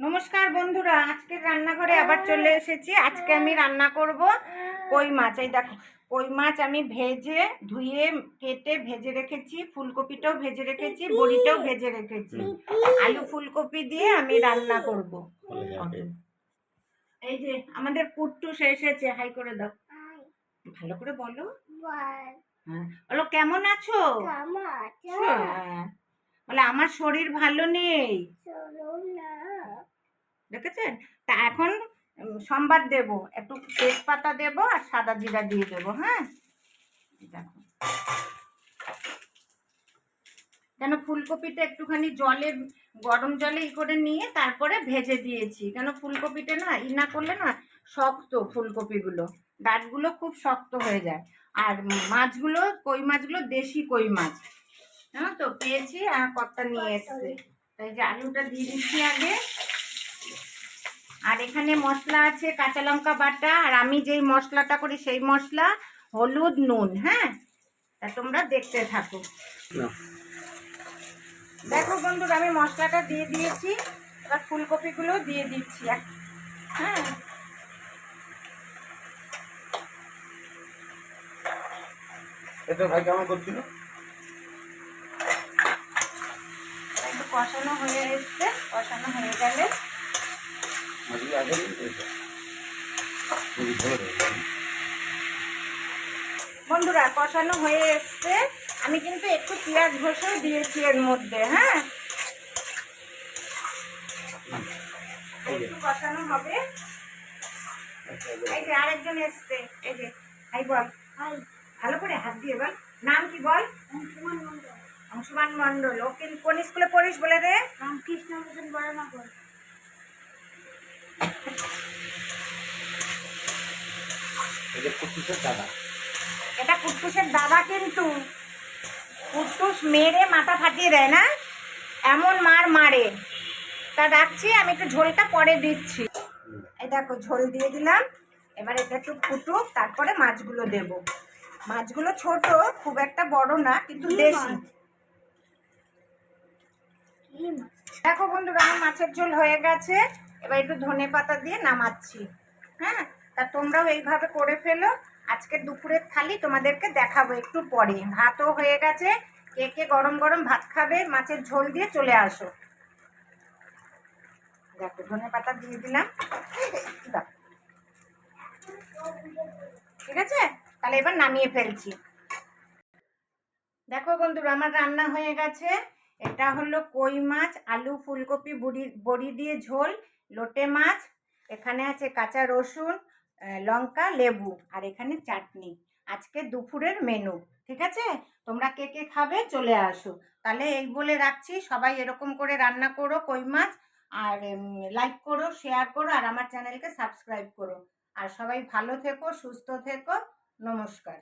নমস্কার বন্ধুরা আজকের রান্নাঘরে আবার চলে এসেছি। আজকে আমি রান্না করব কই মাছ। এই দেখো কই মাছ আমি ভেজে ধুয়ে কেটে ভেজে রেখেছি ফুলকপিটাও ভেজে রেখেছি বড়িটাও ভেজে রেখেছি। আলু ফুলকপি দিয়ে আমি রান্না করব। এই যে আমাদের পুট্টুস এসেছে হাই করে দাও। ভালো করে বলো। হ্যাঁ বলো কেমন আছো? হ্যাঁ। বলে আমার শরীর ভালো নেই। দেখেছেন? তা এখন উম, সম্বাদ দেব। একটু তেজপাতা দেব আর সাদা জিরা দিয়ে দেব হ্যাঁ? দেখো। কেন ফুলকপিটা একটুখানি জলে গরম জলে ই করে নিয়ে তারপরে ভেজে দিয়েছি। কেন ফুলকপিটা না ই না করলে না শক্ত ফুলকপিগুলো ডাটগুলো খুব শক্ত হয়ে যায়। আর মাছগুলো কই মাছগুলো দেশি কই মাছ। জানো তো? পেয়েছি আর কর্তা নিয়ে এসছে। তাই যে আলুটা দিয়ে দিচ্ছি আগে। আর এখানে মশলা আছে কাঁচা লঙ্কা বাটা আর আমি যেই মশলাটা করি সেই মশলা হলুদ নুন হ্যাঁ? তা তোমরা দেখতে থাকো। দেখো বন্ধুরা আমি মশলাটা দিয়ে দিয়েছি এবার ফুলকপিগুলো দিয়ে দিচ্ছি হ্যাঁ। এটা ভাই কেমন করছিল? একটু কষানো হয়ে এসছে কষানো হয়ে গেলে আজকে আগে দিন তো এটা খুবই ভালো লাগে। বন্ধুরা কষানো হয়ে এসছে। আমি কিন্তু একটু পেঁয়াজ ঘষেও দিয়েছি এর মধ্যে হ্যাঁ? একটু কষানো হবে। এই যে আরেকজন এসছে। এই যে হাই বল। ভালো করে হাত দিয়ে বল। নাম কি বল? অংশুমান মন্ডল ও কোন স্কুলে পড়িস বলে রে? রামকৃষ্ণ মিশন বড়নগর। এই যে দাদা। এটা কুট্টুসের দাদা কিন্তু কুট্টুস মেরে মাথা ফাটিয়ে দেয় না এমন মার মারে। তা রাখছি আমি একটু ঝোলটা পরে দিচ্ছি। এই দেখো ঝোল দিয়ে দিলাম। এবার এটা একটু ফুটুক তারপরে মাছগুলো দেব। মাছগুলো ছোট খুব একটা বড় না কিন্তু দেশি? দেখো বন্ধুরা আমার মাছের ঝোল হয়ে গেছে। এবার একটু ধনে পাতা দিয়ে নামাচ্ছি। হ্যাঁ তা তোমরাও এইভাবে করে ফেলো। আজকে দুপুরের থালি তোমাদেরকে দেখাবো একটু পরে। ভাতও হয়ে গেছে, কে কে গরম গরম ভাত খাবে, মাছের ঝোল দিয়ে চলে আসো। দেখো, ধনে পাতা দিয়ে দিলাম। ঠিক আছে? তাহলে এবার নামিয়ে ফেলছি। দেখো বন্ধুরা, আমার রান্না হয়ে গেছে। এটা হলো কই মাছ, আলু, ফুলকপি, বুড়ি, বড়ি দিয়ে ঝোল, লোটে মাছ, এখানে আছে কাঁচা রসুন লঙ্কা, লেবু আর এখানে চাটনি। আজকে দুপুরের মেনু ঠিক আছে? তোমরা কে কে খাবে চলে আসো। তাহলে এই বলে রাখছি, সবাই এরকম করে রান্না করো কই মাছ, আর লাইক করো শেয়ার করো, আর আমার চ্যানেলকে সাবস্ক্রাইব করো। আর সবাই ভালো থেকো, সুস্থ থেকো, নমস্কার।